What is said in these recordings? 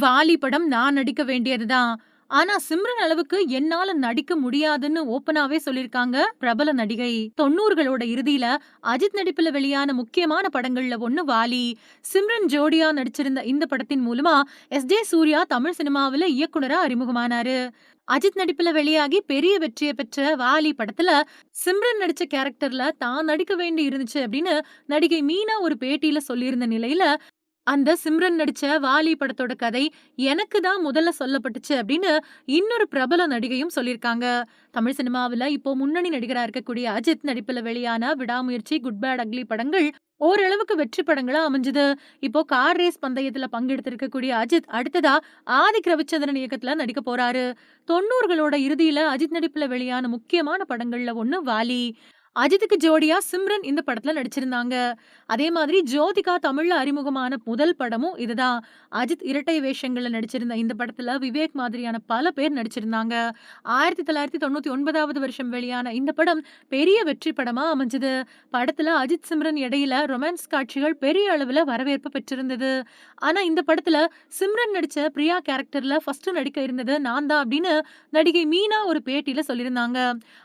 வாலி படம் நான் நடிக்க வேண்டியதுதான். ஆனா சிம்ரன் அளவுக்கு என்னால நடிக்க முடியாதுன்னு ஓப்பனாவே சொல்லியிருக்காங்க பிரபல நடிகை. 90களோட இறுதியில அஜித் நடிப்புல வெளியான முக்கியமான படங்கள்ல ஒண்ணு வாலி. சிம்ரன் ஜோடியா நடிச்சிருந்த இந்த படத்தின் மூலமா எஸ். ஜே. சூர்யா தமிழ் சினிமாவுல இயக்குனரா அறிமுகமானாரு. அஜித் நடிப்புல வெளியாகி பெரிய வெற்றியை பெற்ற வாலி படத்துல சிம்ரன் நடிச்ச கேரக்டர்ல தான் நடிக்க வேண்டி இருந்துச்சு அப்படின்னு நடிகை மீனா ஒரு பேட்டியில சொல்லியிருந்த நிலையில அந்த சிம்ரன் நடிச்ச வாலி படத்தோட கதை எனக்கு தான் முதல்ல சொல்லப்பட்டுச்சு அப்படின்னு இன்னொரு பிரபல நடிகையும் சொல்லியிருக்காங்க. தமிழ் சினிமாவுல இப்போ முன்னணி நடிகரா இருக்கக்கூடிய அஜித் நடிப்புல வெளியான விடாமுயற்சி, குட் பேட் அக்லி படங்கள் ஓரளவுக்கு வெற்றி படங்களா அமைஞ்சது. இப்போ கார் ரேஸ் பந்தயத்துல பங்கெடுத்திருக்கக்கூடிய அஜித் அடுத்ததா ஆதிக் ரவிச்சந்திரன் இயக்கத்துல நடிக்க போறாரு. 90களோட இறுதியில அஜித் நடிப்புல வெளியான முக்கியமான படங்கள்ல ஒண்ணு வாலி. அஜித்துக்கு ஜோடியா சிம்ரன் இந்த படத்துல நடிச்சிருந்தாங்க. அதே மாதிரி ஜோதிகா தமிழ்ல அறிமுகமான முதல் படமும் இதுதான். அஜித் இரட்டை வேஷங்கள்ல நடிச்சிருந்த இந்த படத்துல விவேக் மாதிரியான பல பேர் நடிச்சிருந்தாங்க. 1999வது வருஷம் வெளியான இந்த படம் பெரிய வெற்றி படமா அமைஞ்சது. படத்துல அஜித், சிம்ரன் இடையில ரொமான்ஸ் காட்சிகள் பெரிய அளவுல வரவேற்பு பெற்றிருந்தது. ஆனா இந்த படத்துல சிம்ரன் நடிச்ச பிரியா கேரக்டர்ல ஃபர்ஸ்ட் நடிக்க இருந்தது நான் தான் அப்படின்னு நடிகை மீனா ஒரு பேட்டியில சொல்லியிருந்தாங்க.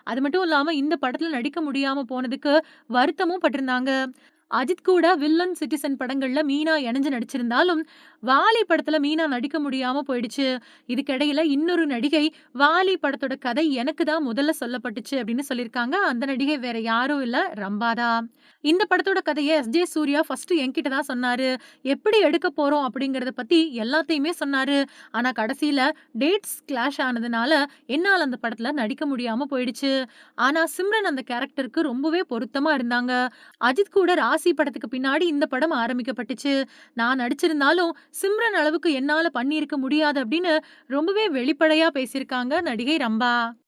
அது மட்டும் இல்லாம இந்த படத்துல நடிக்க முடியும் போனதுக்கு வருத்தமும் பட்டிருந்தாங்க. அஜித் கூட வில்லன், சிட்டிசன் படங்கள்ல மீனா இணைஞ்சு நடிச்சிருந்தாலும், வாலி படத்துல மீனா நடிக்க முடியாம போயிடுச்சு. இதுக்கிடையில இன்னொரு நடிகை வாலி படத்தோட கதை எனக்கு தான் முதல்ல சொல்லப்பட்டுச்சு அப்படின்னு சொல்லியிருக்காங்க. அந்த நடிகை வேற யாரும் இல்ல ரம்பாதா இந்த படத்தோட கதையை எஸ். ஜே. சூர்யா ஃபர்ஸ்ட் என்கிட்ட தான் சொன்னாரு. எப்படி எடுக்க போறோம் அப்படிங்கிறத பத்தி எல்லாத்தையுமே சொன்னாரு. ஆனா கடைசியில டேட்ஸ் கிளாஷ் ஆனதுனால என்னால் அந்த படத்துல நடிக்க முடியாம போயிடுச்சு. ஆனா சிம்ரன் அந்த கேரக்டருக்கு ரொம்பவே பொருத்தமா இருந்தாங்க. அஜித் கூட ராசி படத்துக்கு பின்னாடி இந்த படம் ஆரம்பிக்கப்பட்டுச்சு. நான் நடிச்சிருந்தாலும் சிம்ரன் அளவுக்கு என்னால பண்ணியிருக்க முடியாது அப்படின்னு ரொம்பவே வெளிப்படையா பேசியிருக்காங்க நடிகை ரம்பா.